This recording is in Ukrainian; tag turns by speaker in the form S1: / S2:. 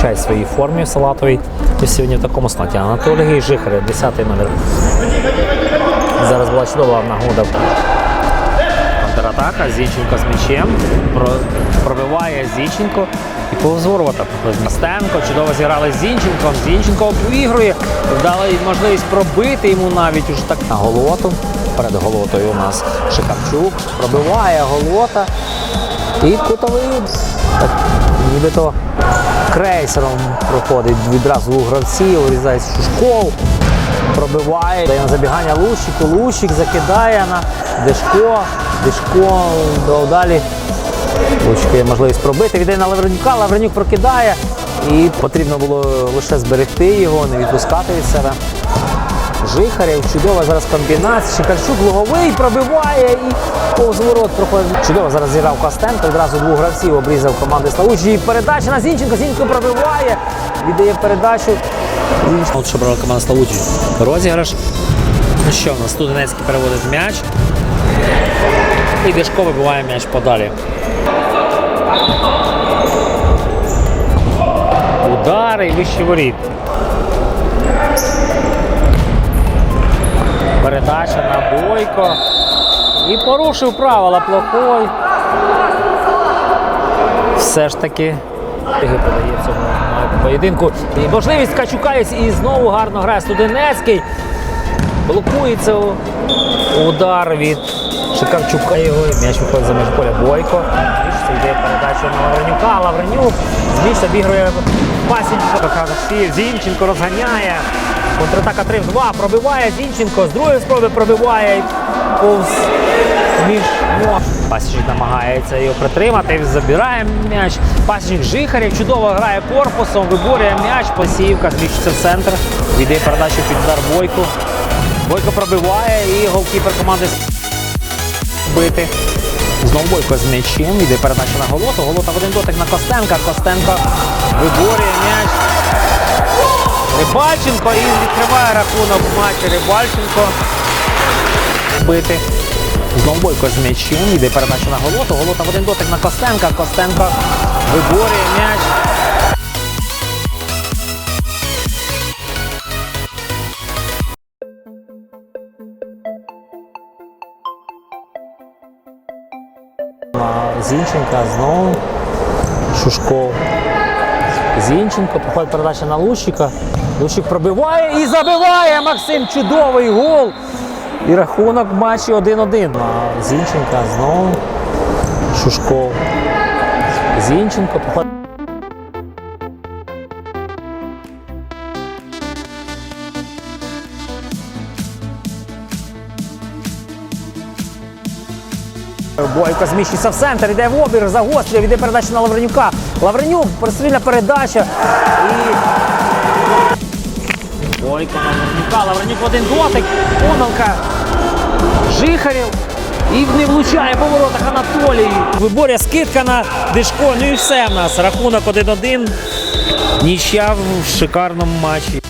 S1: зазвичай в своїй формі салатовій. І сьогодні в такому складі. Анатолій Жихар, 10 номер. Зараз була чудова нагода. Контратака, Зінченко з м'ячем. Про, пробиває Зінченко і повз ворота. Мастенко чудово зіграли з Зінченком. Зінченко обігрує. Дали можливість пробити йому навіть уже так на голоту. Перед голотою у нас Шикарчук. Пробиває голота. І кутовий. Так, нібито крейсером проходить відразу у гравців, урізається Шушков. Пробиває, дає на забігання Лущику, Лущик закидає на Дешко, Дешко далі. Лучка є можливість пробити, віддає на Лавренюка, Лавренюк прокидає. І потрібно було лише зберегти його, не відпускати від себе. Жихарєв, чудова зараз комбінація. Шикарчук луговий пробиває і повз ворот проходить. Чудово зараз зіграв Костенко, одразу двох гравців обрізав команди Славучі. І передача на Зінченко. Зінченко пробиває, віддає передачу. От що брала команда Славучі. Розіграш. Ну що в нас? Студенецький переводить м'яч. І Дешко вибиває м'яч подалі. Удари і вищий воріт. Передача на Бойко. І порушив правила плохой. Все ж таки. Подає в цьому поєдинку. І можливість Качука і знову гарно грає Студенецький. Блокується удар від Шикарчука. Його м'яч виходить за меж поля Бойко. Йде передача на Лавренюка. Лавренюк з місця обігрує Пасінченко. Каже, Зінченко розганяє. Контратака 3 в 2. Пробиває Зінченко. З другої спроби пробиває повз між ног. Пасічник намагається його притримати. Забирає м'яч. Пасічник Жихарєв чудово грає корпусом, виборює м'яч. Посівка зміщується в центр. Віддає передачу під удар Бойко. Бойко пробиває і голкіпер команди бити. Знову Бойко з м'ячем. Йде передача на Голоту. Голота в один дотик на Костенка. Костенко виборює м'яч. Рибальченко і відкриває рахунок в матчі Рибальченко. Бити. Знову Бойко з м'ячем. Йде передача на Голоту. Голота в один дотик на Костенка. Костенко виборює м'яч. Зінченка знову Шушков. Зінченко, проходить передача на Лущика. Лущик пробиває і забиває Максим. Чудовий гол. І рахунок матчі 1-1. На Зінченка знову Шушков. Зінченко проходить. Бойко зміщується в центр, йде в обір, загострює, йде передача на Лавренюка. Лавренюк, прострільна передача. І... Бойко на Лавренюка. Лавренюк в один дотик. Помилка. Жихарів. І не влучає по воротах Анатолій. Виборя скидка на Дишко. Ну і все в нас. Рахунок 1-1. Нічя в шикарному матчі.